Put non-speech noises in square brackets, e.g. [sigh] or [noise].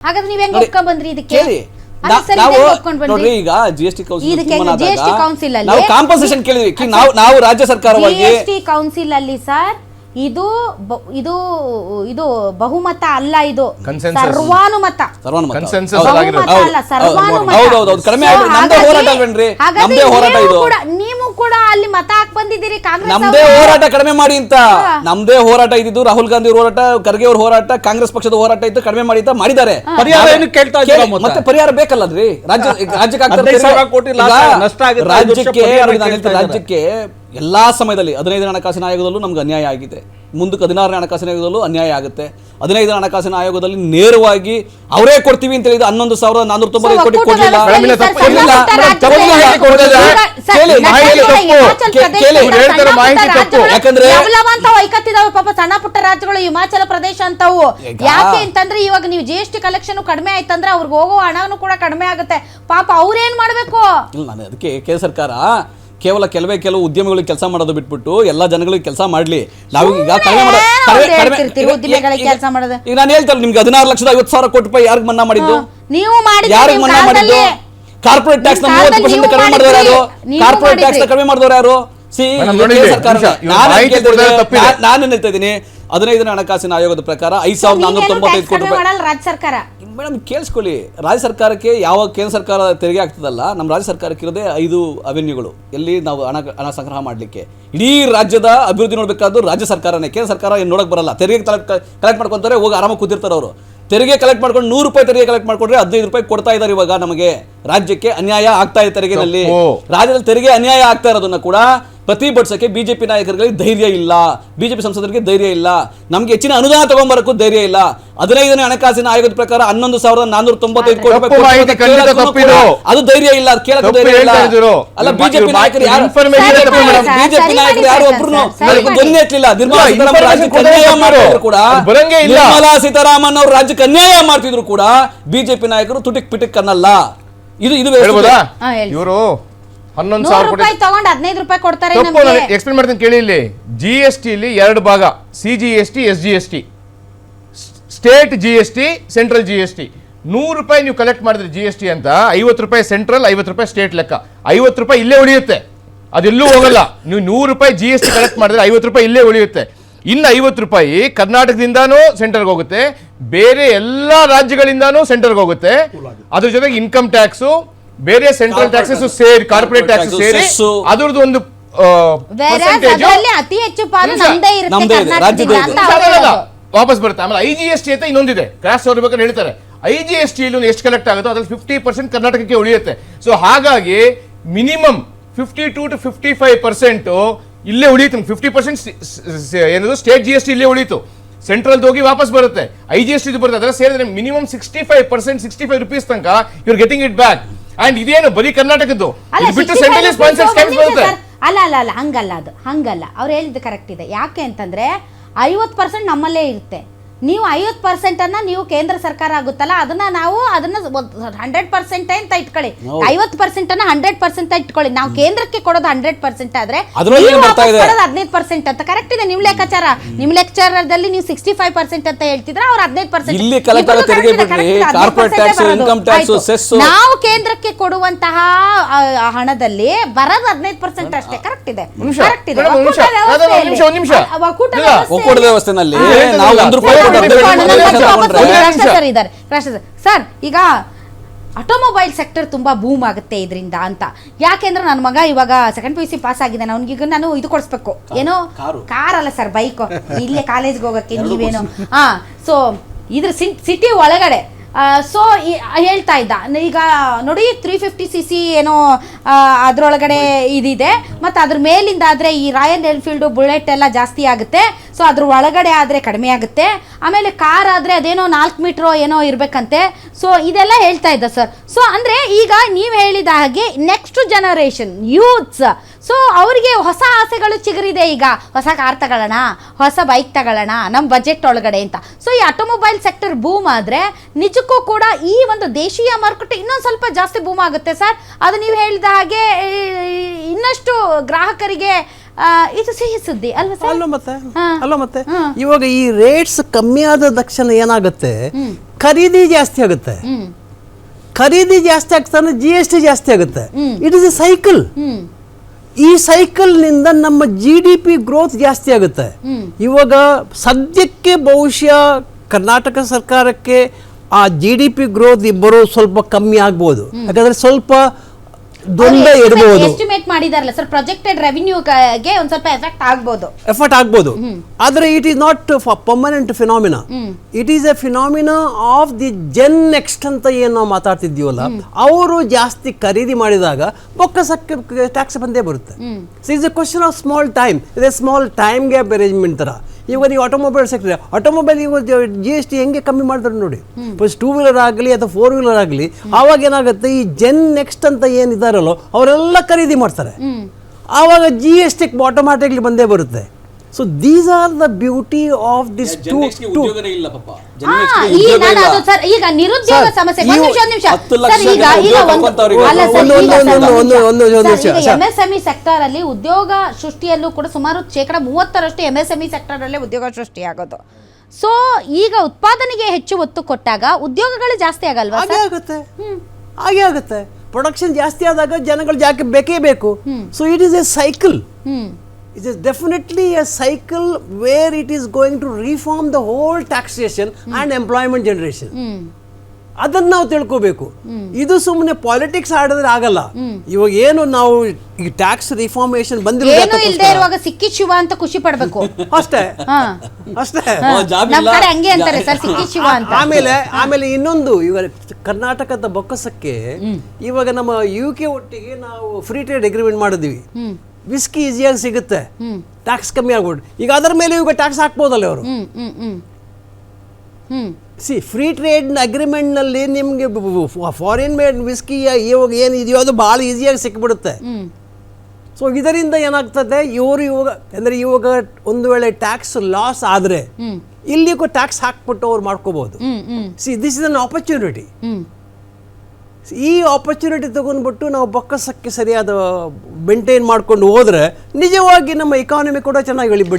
ಹಾಗಾದ್ರೆ ನೀವ್ ಹೆಂಗ್ ಒಪ್ಕೊಂಡ್ ಬಂದ್ರಿ ಇದಕ್ಕೆ ಕೇಳಿ ಅಲ್ಲ ನಾ- ಸರ್, ನಾವು ಇದೆಂಗ್ ಒಪ್ಕೊಂಡ್ ಬಂದ್ರಿ? ನೋಡ್ರಿ ಈಗ ಜಿ ಎಸ್ ಟಿ ಇದಕ್ಕೆ GST council ಅಲ್ಲಿ- ನಾವು ಕಾಂಪನ್ಸೇಷನ್ ಕೇಳಿದ್ವಿ ಕಿ- ನಾವು ನಾವು ರಾಜ್ಯ ಸರ್ಕಾರವಾಗಿ ಜಿಎಸ್ಟಿ ಕೌನ್ಸಿಲ್ ಅಲ್ಲಿ ಸರ್ ಇದು ಬ- ಇದು ಇದು ಬಹುಮತ ಅಲ್ಲ ಇದು Consensus. ಸರ್ವಾನುಮತ ಸರ್ವಾನುಮತ. Consensus ಹೌದು. ಆಗಿರೋದು. ಅಲ್ಲ ಹೌದು, ಸರ್ವಾನುಮತ ಹೌದು, ಹೌದು, ಹೌದು. ಕಡಿಮೆ So, ಆಗ್ಬಿಡಿ. ನಮ್ದೇ ಹಾಗಾಗಿ- ಹೋರಾಟ ಅಲ್ವೇನ್ರಿ? ಹಾಗಾಗಿ ನಮ್ದೇ ಹೋರಾಟ ನೀವು ಇದು. ಕೂಡ ನೀವು ಕೂಡ ಅಲ್ಲಿ ಮತ ಹಾಕ್ ಬಂದಿದ್ದೀರಿ ಕಾಂಗ್ರೆಸ್ ನಮ್ದೇ ಅವ್ರು. ಹೋರಾಟ ಕಡಿಮೆ ಮಾಡಿ ಅಂತ. ನಮ್ದೇ ಹೋರಾಟ ಇದ್ದಿದ್ದು ರಾಹುಲ್ ಗಾಂಧಿ ಅವ್ರ ಹೋರಾಟ ಖರ್ಗೆ ಅವ್ರ ಹೋರಾಟ ಕಾಂಗ್ರೆಸ್ ಪಕ್ಷದ ಹೋರಾಟ ಇತ್ತು ಕಡಿಮೆ ಮಾಡಿ ಅಂತ ಮಾಡಿದ್ದಾರೆ. ಪರಿಹಾರ ಏನು ಕೇಳ್ತಾ ಇದ್ದೀರಾ ಕೇಳಿ, ಮತ್ತೆ? ಮತ್ತೆ ಪರಿಹಾರ ಬೇಕಲ್ಲದ್ರಿ? ರಾಜ್ಯ ರಾಜ್ಯಕ್ಕೆ ಆಗ್ತಾ ಹದಿನೈದು ಇರೋದು ಸಾವಿರ ಕೋಟಿ ಲಾಸ್ ಈಗ ನಷ್ಟ ಆಗಿದೆ, ಐದು ವರ್ಷ ರಾಜ್ಯಕ್ಕೆ ಪರಿಹಾರ ನೋಡಿ ನಾನು ಹೇಳ್ತೀನಿ, ಕೇಳ್ತಾ ರಾಜ್ಯಕ್ಕೆ ಎಲ್ಲಾ ಸಮಯದಲ್ಲಿ ಹದಿನೈದು ಹಣಕಾಸಿನ ಆಯೋಗದಲ್ಲೂ ನಮ್ಗೆ ಅನ್ಯಾಯ ಆಗಿದೆ. ಮುಂದಕ್ಕೆ ಹದಿನಾರನೇ ಹಣಕಾಸಿನ ಆಯೋಗದಲ್ಲೂ ಅನ್ಯಾಯ ಆಗುತ್ತೆ. ಹದಿನೈದನೇ ಹಣಕಾಸಿನ ಆಯೋಗದಲ್ಲಿ ನೇರವಾಗಿ ಅವರೇ ಕೊಡ್ತೀವಿ ಅಂತ ಹೇಳಿದ ಹನ್ನೊಂದು ಸಾವಿರದ ನಾನೂರ ತೊಂಬತ್ತೈದು ಕೋಟಿ ಕೊಡಲಿಲ್ಲ. ಯಾಕಂದ್ರೆ- ಪಾಪ ಸಣ್ಣ ಪುಟ್ಟ ರಾಜ್ಯಗಳು ಹಿಮಾಚಲ ಪ್ರದೇಶ ಅಂತವು. ಯಾಕೆ ಅಂತಂದ್ರೆ ಇವಾಗ ನೀವು ಜಿ ಎಸ್ ಟಿ ಕಲೆಕ್ಷನ್ ಕಡಿಮೆ ಆಯ್ತಂದ್ರೆ ಅವ್ರಿಗೆ ಹೋಗೋ ಹಣವನ್ನು ಕೂಡ ಕಡಿಮೆ ಆಗುತ್ತೆ. ಪಾಪ ಅವ್ರೇನ್ ಮಾಡ್ಬೇಕು? ಇಲ್ಲ ನಾನು ಅದಕ್ಕೆ ಕೇಂದ್ರ ಸರ್ಕಾರ ಕೇವಲ ಕೆಲವೇ ಕೆಲವು ಉದ್ಯಮಗಳಿಗೆ ಕೆಲಸ ಮಾಡೋದು ಬಿಟ್ಬಿಟ್ಟು ಎಲ್ಲ ಜನಗಳಿಗೆ ಕೆಲಸ ಮಾಡ್ಲಿ ನಾವು ಈಗ ಕಡಿಮೆ ಮಾಡ- ಕಡಿಮೆ- ಅವ್ರು ಕಡಿಮೆ- ಹೇಳ್ತಿರ್ತೀರಿ, ಈಗ- ಈಗ- ಕೆಲ್ಸ ಮಾಡೋದು. ಈಗ ನಾನು ಹೇಳ್ತಲ್ಲ ನಿಮ್ಗೆ ಹದಿನಾರು ಲಕ್ಷದ ಐವತ್ತು ಸಾವಿರ ಕೋಟಿ ರೂಪಾಯಿ ಯಾರಿಗೆ ಮನ್ನಾ ಮಾಡಿದ್ದು ನೀವು ಮಾಡಿದ್ರಿ ಯಾರಿಗೆ ಮನ್ನಾ ಮಾಡಿದ್ದು ಕಾಲದಲ್ಲಿ. ಕಾರ್ಪೊರೇಟ್ ಟ್ಯಾಕ್ಸ್ನ ಮೂವತ್ತು ಕಾಲದಲ್ಲಿ ಪರ್ಸೆಂಟ್ ನೀವು ಕಡಿಮೆ ಮಾಡಿದವರು ಯಾರು ಮಾಡಿದ್ರಿ. ನೀವು ಕಾರ್ಪೊರೇಟ್ ಟ್ಯಾಕ್ಸ್ನ ಮಾಡಿದ್ರಿ. ಕಡಿಮೆ ಮಾಡಿದವರು ಯಾರು ಸಿ ಮೇಡಮ್, ನೋಡಿ ಇಲ್ಲಿ, ಸರ್ಕಾರ ನಿಮಿಷ, ಇವ್ರು ನಾನು ಮಾಹಿತಿ ಹೇಳ್ತಾ ಇದ್ದೀನಿ, ತಪ್ಪಿದೆ. ನಾನ್- ನಾನು ಹೇಳ್ತಾ ಇದ್ದೀನಿ ಹದಿನೈದನೇ ಹಣಕಾಸಿನ ಆಯೋಗದ ಪ್ರಕಾರ ಐದು ಸಾವಿರದ ನಾನ್ನೂರ ನೀವೇನು ತೊಂಬತ್ತೈದು ಕೋಟಿ ಕಡಿಮೆ ರೂಪಾಯಿ ಮಾಡಲ್ಲ ರಾಜ್ಯ ಸರ್ಕಾರ ಮೇಡಮ್ ಕೇಳಿಸ್ಕೊಳ್ಳಿ. ರಾಜ್ಯ ಸರ್ಕಾರಕ್ಕೆ ಯಾವ ಕೇಂದ್ರ ಸರ್ಕಾರ ತೆರಿಗೆ ಆಗ್ತದಲ್ಲ ನಮ್ಮ ರಾಜ್ಯ ಸರ್ಕಾರಕ್ಕೆ ಇರೋದೇ ಐದು ಅವೆನ್ಯೂಗಳು. ಎಲ್ಲಿ ನಾವು ಹಣ ಹಣ ಸಂಗ್ರಹ ಮಾಡಲಿಕ್ಕೆ. ಇಡೀ ರಾಜ್ಯದ ಅಭಿವೃದ್ಧಿ ನೋಡಬೇಕಾದ್ರು ರಾಜ್ಯ ಸರ್ಕಾರನೇ. ಕೇಂದ್ರ ಸರ್ಕಾರ ಏನು ನೋಡಕ್ ಬರಲ್ಲ. ತೆರಿಗೆ ಕಲೆಕ್ಟ್ ಮಾಡ್ಕೊಂತಾರೆ ಹೋಗಿ ಆರಾಮಾಗಿ ಕೂತಿರ್ತಾರೆ ಅವರು. ತೆರಿಗೆ ಕಲೆಕ್ಟ್ ಮಾಡ್ಕೊಂಡು ನೂರು ರೂಪಾಯಿ ತೆರಿಗೆ ಕಲೆಕ್ಟ್ ಮಾಡ್ಕೊಂಡ್ರೆ ಹದಿನೈದು ರೂಪಾಯಿ ಕೊಡ್ತಾ ಇದ್ದಾರೆ ಇವಾಗ ನಮಗೆ. ರಾಜ್ಯಕ್ಕೆ ಅನ್ಯಾಯ ಆಗ್ತಾ ಇದೆ ತೆರಿಗೆನಲ್ಲಿ. ರಾಜ್ಯದಲ್ಲಿ ತೆರಿಗೆ ಅನ್ಯಾಯ ಆಗ್ತಾ ಇರೋದನ್ನ ಕೂಡ ಪ್ರತಿಭಟಿಸಕ್ಕೆ ಬಿಜೆಪಿ ನಾಯಕರುಗಳಿಗೆ ಧೈರ್ಯ ಇಲ್ಲ. ಬಿಜೆಪಿ ಸಂಸದರಿಗೆ ಧೈರ್ಯ ಇಲ್ಲ. ನಮಗೆ ಹೆಚ್ಚಿನ ಅನುದಾನ ತಗೊಂಬರಕ್ಕೂ ಧೈರ್ಯ ಇಲ್ಲ. ಹದಿನೈದನೇ ಹಣಕಾಸಿನ ಆಯೋಗದ ಪ್ರಕಾರ ಹನ್ನೊಂದು ಸಾವಿರದ ನಾನೂರ ತೊಂಬತ್ತೈದು ಕೋಟಿ ರೂಪಾಯಿ ಅದು ಧೈರ್ಯ ಇಲ್ಲ ಕೇಳಕ್ಕೆ ಧೈರ್ಯ ಇಲ್ಲ. ಅಲ್ಲ ಬಿಜೆಪಿ ನಾಯಕರು ಯಾರು? ಬಿಜೆಪಿ ನಾಯಕರು ಯಾರು ಒಬ್ರು. ಗೊನ್ನೆ ಎತ್ತಲಿಲ್ಲ. ನಿರ್ಮಲಾ ಸೀತಾರಾಮನ್ ರಾಜ್ಯಕ್ಕೆ ಅನ್ಯಾಯ ಮಾಡಿದ್ರು ಕೂಡ. ಅದು ಇಲ್ಲ. ನಿರ್ಮಲಾ ಸೀತಾರಾಮನ್ ಅವರು ರಾಜ್ಯಕ್ಕೆ ಅನ್ಯಾಯ ಮಾಡ್ತಿದ್ರು ಕೂಡ ಬಿಜೆಪಿ ನಾಯಕರು ತುಟಿಕ್ ಪಿಟಿಕ್ ಅನ್ನಲ್ಲ. ಇದು ಇದು. ಇವರು ಹನ್ನೊಂದು ನೂರು ಸಾವಿರ ಕೋಟಿ ರೂಪಾಯಿ ತಗೊಂಡ್ ಹದಿನೈದು ರೂಪಾಯಿ ಕೊಡ್ತಾರೆ ತಪ್ಪು ನಮ್ಗೆ. ನಾನು ಎಕ್ಸ್ಪ್ಲೇನ್ ಮಾಡ್ತೀನಿ ಕೇಳಿ ಇಲ್ಲಿ. ಜಿ ಎಸ್ ಟಿ ಎರಡು ಭಾಗ C G S T S G S T state G S T central G S T ನೂರು ರೂಪಾಯಿ ನೀವು ಕಲೆಕ್ಟ್ ಮಾಡಿದ್ರೆ ಜಿ ಎಸ್ ಟಿ ಅಂತ ಐವತ್ತು ರೂಪಾಯಿ ಸೆಂಟ್ರಲ್ ಐವತ್ತು ರೂಪಾಯಿ ಸ್ಟೇಟ್ ಲೆಕ್ಕ. ಐವತ್ತು ರೂಪಾಯಿ ಇಲ್ಲೇ ಉಳಿಯುತ್ತೆ. ಅದೆಲ್ಲೂ ಹೋಗಲ್ಲ. ನೀವು ನೂರು ರೂಪಾಯಿ ಜಿ ಎಸ್ ಟಿ ಕಲೆಕ್ಟ್ ಮಾಡಿದ್ರೆ ಐವತ್ತು ರೂಪಾಯಿ ಇಲ್ಲೇ ಉಳಿಯುತ್ತೆ. ಇನ್ನು ಐವತ್ತು ರೂಪಾಯಿ ಕರ್ನಾಟಕದಿಂದಾನೂ ಸೆಂಟರ್ಗೆ ಹೋಗುತ್ತೆ. ಬೇರೆ ಎಲ್ಲ ರಾಜ್ಯಗಳಿಂದಾನೂ ಸೆಂಟರ್ಗೆ ಹೋಗುತ್ತೆ. ಅದ್ರ ಜೊತೆಗೆ ಇನ್ಕಮ್ ಟ್ಯಾಕ್ಸು ಬೇರೆ ಸೆಂಟ್ರಲ್ ಟ್ಯಾಕ್ಸಸ್ ಸೇರಿ ಕಾರ್ಪೊರೇಟ್ ಟ್ಯಾಕ್ಸ್ ಸೇರಿ ಅದರದ್ದು ಒಂದು ಅತಿ ಹೆಚ್ಚು ಪಾಲು ನಮ್ದೇ ಇರುತ್ತೆ. ಅವ್ರು. ವಾಪಸ್ ಬರುತ್ತೆ. ಆಮೇಲೆ ಐ ಜಿ ಎಸ್ ಟಿ ಅಂತ ಇನ್ನೊಂದಿದೆ. ಕ್ರಾಸ್ ಬೇಕಾದ್ರೆ ಹೇಳ್ತಾರೆ. ಐ ಜಿ ಎಸ್ ಟಿ ಎಷ್ಟು ಕಲೆಕ್ಟ್ ಆಗುತ್ತೋ ಅದ್ರಲ್ಲಿ ಫಿಫ್ಟಿ ಪರ್ಸೆಂಟ್ ಕರ್ನಾಟಕಕ್ಕೆ ಉಳಿಯುತ್ತೆ. ಸೊ ಹಾಗಾಗಿ minimum fifty to to fifty five percent ಇಲ್ಲೇ ಉಳಿಯುತ್ತೆ ಫಿಫ್ಟಿ ಪರ್ಸೆಂಟ್ ಏನದು? ಸ್ಟೇಟ್ ಜಿ ಎಸ್ ಟಿ ಇಲ್ಲೇ ಉಳಿಯಿತು ಸೆಂಟ್ರಲ್ ಹೋಗಿ ವಾಪಸ್ ಬರುತ್ತೆ. ಐ ಜಿ ಎಸ್ ಟಿ ಬರುತ್ತೆ. ಅದರ ಸೇರಿದ್ರೆ minimum sixty five percent sixty five rupees ತನಕ ಇವ್ರು ಗೆಟಿಂಗ್ ಇಟ್ ಬ್ಯಾಕ್ ಅಂಡ್ ಇದೇನು ಬರೀ ಕರ್ನಾಟಕದ್ದು? ಇದು ಬಿಟ್ಟು 65 ಸೆಂಟ್ರಲ್ ಸ್ಪಾನ್ಸರ್ ಸ್ಕ್ಯಾಮ್ಸ್ ಬರುತ್ತೆ. ಅಲ್ಲ ಅಲ್ಲ ಅಲ್ಲ ಹಂಗಲ್ಲ ಅದು ಹಂಗಲ್ಲ. ಅವ್ರು ಹೇಳಿದ್ದು ಕರೆಕ್ಟ್ ಇದೆ. ಯಾಕೆ ಅಂತಂದ್ರೆ ಐವತ್ತು ಪರ್ಸೆಂಟ್ ನಮ್ಮಲ್ಲೇ ಇರುತ್ತೆ. ನೀವು ಐವತ್ತು ಪರ್ಸೆಂಟ್ ಅನ್ನ ನೀವು ಕೇಂದ್ರ ಸರ್ಕಾರ ಆಗುತ್ತಲ್ಲ ಅದನ್ನ ನಾವು ಅದನ್ನ ಹಂಡ್ರೆಡ್ ಪರ್ಸೆಂಟ್ ಅಂತ ಇಟ್ಕೊಳ್ಳಿ. ಐವತ್ತು ಪರ್ಸೆಂಟ್ ಅನ್ನ ಹಂಡ್ರೆಡ್ ಪರ್ಸೆಂಟ್ ಇಟ್ಕೊಳ್ಳಿ. ನಾವು ಕೇಂದ್ರಕ್ಕೆ ಕೊಡೋದು ಹಂಡ್ರೆಡ್ ಪರ್ಸೆಂಟ್ ಆದ್ರೆ ಹದಿನೈದು ಪರ್ಸೆಂಟ್ ಅಂತ. ಕರೆಕ್ಟ್ ಇದೆ ನಿಮ್ ಲೆಕ್ಕಾಚಾರ. ನಿಮ್ ಲೆಕ್ಕಾಚಾರದಲ್ಲಿ ನೀವು ಸಿಕ್ಸ್ಟಿ ಫೈವ್ ಪರ್ಸೆಂಟ್ ಅಂತ ಹೇಳ್ತಿದ್ರೆ ಅವ್ರು ಹದಿನೈದು ಪರ್ಸೆಂಟ್ ನಾವು ಕೇಂದ್ರಕ್ಕೆ ಕೊಡುವಂತಹ ಹಣದಲ್ಲಿ ಬರೋದು ಹದಿನೈದು ಪರ್ಸೆಂಟ್ ಅಷ್ಟೇ. ಕರೆಕ್ಟ್ ಇದೆ. ಕರೆಕ್ಟ್ ಇದೆ. ಒಕ್ಕೂಟ ವ್ಯವಸ್ಥೆನಲ್ಲಿ ನಾವು ಒಂದು ರೂಪಾಯಿ ಸರ್, ಈಗ ಆಟೋಮೊಬೈಲ್ ಸೆಕ್ಟರ್ ತುಂಬಾ ಬೂಮ್ ಆಗುತ್ತೆ ಇದರಿಂದ ಅಂತ. ಯಾಕೆಂದ್ರೆ ನನ್ನ ಮಗ ಇವಾಗ second P U C pass ಆಗಿದ್ದಾನೆ ಅವ್ನಿಗೆ ನಾನು ಇದು ಕೊಡಿಸ್ಬೇಕು. ಏನೋ? ಕಾರು. ಕಾರ್ ಅಲ್ಲ ಸರ್ ಬೈಕ್ [laughs] ಇಲ್ಲೇ ಕಾಲೇಜ್ಗೆ ಹೋಗಕ್ಕೆ ನೀವೇನೋ? ಹಾ ಸೊ ಇದ್ರ ಸಿಟಿ ಒಳಗಡೆ ಸೊ ಹೇಳ್ತಾ ಇದ್ದ. ಈಗ ನೋಡಿ ತ್ರೀ ಫಿಫ್ಟಿ ಸಿ ಸಿ ಏನೋ ಅದರೊಳಗಡೆ ಇದಿದೆ. ಮತ್ತು ಅದ್ರ ಮೇಲಿಂದ ಆದರೆ ಈ ರಾಯಲ್ ಎನ್ಫೀಲ್ಡು ಬುಲೆಟ್ ಎಲ್ಲ ಜಾಸ್ತಿ ಆಗುತ್ತೆ. ಸೊ ಅದ್ರ ಒಳಗಡೆ ಆದರೆ ಕಡಿಮೆ ಆಗುತ್ತೆ. ಆಮೇಲೆ ಕಾರ್ ಆದರೆ ಅದೇನೋ ನಾಲ್ಕು ಮೀಟ್ರೋ ಏನೋ ಇರಬೇಕಂತೆ. ಸೊ ಇದೆಲ್ಲ ಹೇಳ್ತಾ ಇದ್ದ ಸರ್ ಸೊ ಅಂದರೆ ಈಗ ನೀವು ಹೇಳಿದ ಹಾಗೆ ನೆಕ್ಸ್ಟ್ ಜನರೇಷನ್ ಯೂತ್ಸ್ ಸೊ ಅವರಿಗೆ ಹೊಸ ಆಸೆಗಳು ಚಿಗರಿದೆ ಈಗ. ಹೊಸ ಕಾರ್ ತಗೊಳ್ಳೋಣ ಹೊಸ ಬೈಕ್ ತಗೊಳ್ಳೋಣ ನಮ್ಮ ಬಜೆಟ್ ಒಳಗಡೆ ಅಂತ. ಸೊ ಈ ಆಟೋಮೊಬೈಲ್ ಸೆಕ್ಟರ್ ಬೂಮ್ ಆದರೆ ನಿಜಕ್ಕೂ ಕೂಡ ಈ ಒಂದು ದೇಶೀಯ ಮಾರುಕಟ್ಟೆ ಇನ್ನೊಂದು ಸ್ವಲ್ಪ ಜಾಸ್ತಿ ಬೂಮ್ ಆಗುತ್ತೆ ಸರ್. ಅದು ನೀವು ಹೇಳಿದ ಹಾಗೆ ಇನ್ನಷ್ಟು ಗ್ರಾಹಕರಿಗೆ ಇದು ಸಿಹಿ ಸುದ್ದಿ ಅಲ್ವಾ ಸರ್? ಅಲ್ಲ ಮತ್ತೆ. ಅಲ್ಲ ಮತ್ತೆ. ಇವಾಗ ಈ ರೇಟ್ಸ್ ಕಮ್ಮಿ ಆದ ತಕ್ಷಣ ಏನಾಗುತ್ತೆ? ಖರೀದಿ ಜಾಸ್ತಿ ಆಗುತ್ತೆ. ಖರೀದಿ ಜಾಸ್ತಿ ಆಗ್ತಾನೆ ಜಿ ಎಸ್ ಟಿ ಜಾಸ್ತಿ ಆಗುತ್ತೆ. ಇಟ್ ಇಸ್ ಎ ಸೈಕಲ್ ಈ ಸೈಕಲ್ನಿಂದ ನಮ್ಮ ಜಿ ಡಿ ಪಿ ಗ್ರೋತ್ ಜಾಸ್ತಿ ಆಗುತ್ತೆ. ಇವಾಗ ಸದ್ಯಕ್ಕೆ ಬಹುಶಃ ಕರ್ನಾಟಕ ಸರ್ಕಾರಕ್ಕೆ ಆ ಜಿ ಡಿ ಪಿ ಗ್ರೋತ್ ಬರೋದು ಸ್ವಲ್ಪ ಕಮ್ಮಿ ಆಗ್ಬೋದು. ಯಾಕಂದ್ರೆ ಸ್ವಲ್ಪ ದೊಂದ ಇರಬಹುದು ಎಸ್ಟಿಮೇಟ್ ಮಾಡಿದಾರಲ್ಲ ಸರ್ ಪ್ರೊಜೆಕ್ಟೆಡ್ ರೆವಿನ್ಯೂಗೆ ಒಂದ್ ಸ್ವಲ್ಪ ಎಫೆಕ್ಟ್ ಆಗ್ಬೋದು. ಎಫರ್ಟ್ ಆಗ್ಬೋದು. ಆದ್ರೆ it is not permanent phenomena it is a phenomena of the gen next ಅಂತ ಏನು ನಾವು ಮಾತಾಡ್ತಿದ್ದೀವಲ್ಲ ಅವರು ಜಾಸ್ತಿ ಖರೀದಿ ಮಾಡಿದಾಗ ಬೊಕ್ಕಸಕ್ಕೆ ಟ್ಯಾಕ್ಸ್ ಬಂದೇ ಬರುತ್ತೆ. Is a question of small time ಇದೆ ಸ್ಮಾಲ್ ಟೈಮ್ ಗ್ಯಾಪ್ ಅರೇಂಜ್ಮೆಂಟ್ ಥರ ಇವಾಗ ನೀವು ಆಟೋಮೊಬೈಲ್ ಸೆಕ್ಟರ್ ಆಟೋಮೊಬೈಲ್ ಇವಾಗ ಜಿ ಎಸ್ ಟಿ ಹೆಂಗೆ ಕಮ್ಮಿ ಮಾಡ್ತಾರೆ ನೋಡಿ. ಫಸ್ಟ್ ಟೂ ವೀಲರ್ ಆಗಲಿ ಅಥವಾ ಫೋರ್ ವೀಲರ್ ಆಗಲಿ ಆವಾಗ ಏನಾಗುತ್ತೆ ಈ ಜೆನ್ ನೆಕ್ಸ್ಟ್ ಅಂತ ಏನಿದಾರಲ್ಲೋ ಅವರೆಲ್ಲ ಖರೀದಿ ಮಾಡ್ತಾರೆ. ಆವಾಗ ಜಿ ಎಸ್ ಟಿ ಆಟೋಮ್ಯಾಟಿಕ್ಲಿ ಬಂದೇ ಬರುತ್ತೆ. So these are the beauty of this two two ಈಗ ನಿರುದ್ಯೋಗ ಸಮಸ್ಯೆ. ಎಂಎಸ್ಎಂಇ ಸೆಕ್ಟರ್ ಅಲ್ಲಿ ಉದ್ಯೋಗ ಸೃಷ್ಟಿಯಲ್ಲೂ ಕೂಡ ಸುಮಾರು ಶೇಕಡ ಮೂವತ್ತರಷ್ಟು ಎಂಎಸ್ಎಂಇ ಸೆಕ್ಟರ್ ಅಲ್ಲೇ ಉದ್ಯೋಗ ಸೃಷ್ಟಿ ಆಗೋದು ಸೊ ಈಗ ಉತ್ಪಾದನೆಗೆ ಹೆಚ್ಚು ಒತ್ತು ಕೊಟ್ಟಾಗ ಉದ್ಯೋಗಗಳು ಜಾಸ್ತಿ ಆಗಲ್ವಾ ಹಾಗೆ ಆಗುತ್ತೆ. ಹಾಗೆ ಆಗುತ್ತೆ. ಪ್ರೊಡಕ್ಷನ್ ಜಾಸ್ತಿ ಆದಾಗ ಜನಗಳು ಜಾಕೆ ಬೇಕೇ ಬೇಕು. So it is a cycle hmm is definitely a a cycle where it going going to the the whole taxation and employment generation. Hmm ಅದನ್ನ ನಾವು ತಿಳ್ಕೋಬೇಕು. ಇದು ಸುಮ್ಮನೆ ಪಾಲಿಟಿಕ್ಸ್ ಆಡಿದ್ರೆ ಆಗಲ್ಲ. ಇವಾಗ ಏನು ನಾವು ಈ ಟ್ಯಾಕ್ಸ್ ರಿಫಾರ್ಮೇಷನ್ ಬಂದಿಲ್ಲ ಬಂದಿರೋ ಇಲ್ದೇ ಇರುವಾಗ ಸಿಕ್ಕಿ ಶಿವ ಅಂತ ಖುಷಿ ಪಡ್ಬೇಕು. [laughs] ಅಷ್ಟೇ. ಹಾ. ಅಷ್ಟೇ. ಹಾ. ಜಾಬ್ ನಮ್ ಇಲ್ಲ. ಕಡೆ ಹಂಗೆ ಅಂತಾರೆ ಸರ್ ಸಿಕ್ಕಿ ಶಿವ ಅಂತ. ಆಮೇಲೆ ಆಮೇಲೆ ಇನ್ನೊಂದು ಇವಾಗ ಕರ್ನಾಟಕದ ಬೊಕ್ಕಸಕ್ಕೆ ಇವಾಗ ನಮ್ಮ ಯು ಕೆ ಒಟ್ಟಿಗೆ ನಾವು ಫ್ರೀ ಟ್ರೇಡ್ ಅಗ್ರಿಮೆಂಟ್ ಮಾಡಿದ್ವಿ. ವಿಸ್ಕಿ ಈಸಿಯಾಗಿ ಸಿಗುತ್ತೆ. ಟ್ಯಾಕ್ಸ್ ಕಮ್ಮಿ ಆಗ್ಬೋದು ಈಗ ಅದರ ಮೇಲೆ ಇವಾಗ ಟ್ಯಾಕ್ಸ್ ಹಾಕ್ಬೋದಲ್ಲ ಅವರು ಸಿ ಫ್ರೀ ಟ್ರೇಡ್ ಅಗ್ರಿಮೆಂಟ್ನಲ್ಲಿ ನಿಮಗೆ ಫಾರಿನ್ ಮೇಡ್ ವಿಸ್ಕಿ ಇವಾಗ ಏನು ಇದೆಯೋ ಅದು ಭಾಳ ಈಸಿಯಾಗಿ ಸಿಕ್ಬಿಡುತ್ತೆ. ಸೊ ಇದರಿಂದ ಏನಾಗ್ತದೆ? ಇವರು ಇವಾಗ ಅಂದರೆ ಇವಾಗ ಒಂದು ವೇಳೆ ಟ್ಯಾಕ್ಸ್ ಲಾಸ್ ಆದರೆ ಇಲ್ಲಿಗೂ ಟ್ಯಾಕ್ಸ್ ಹಾಕ್ಬಿಟ್ಟು ಅವ್ರು ಮಾಡ್ಕೋಬಹುದು see this is an opportunity ಈ ಆಪರ್ಚುನಿಟಿ ತಗೊಂಡ್ಬಿಟ್ಟು ನಾವು ಬೊಕ್ಕಸಕ್ಕೆ ಸರಿಯಾದ ಮೇಂಟೈನ್ ಮಾಡ್ಕೊಂಡು ಹೋದ್ರೆ ನಿಜವಾಗಿ ನಮ್ಮ ಎಕಾನಮಿ ಕೂಡ ಚೆನ್ನಾಗಿ ಬೆಳಿಬಿಡಿ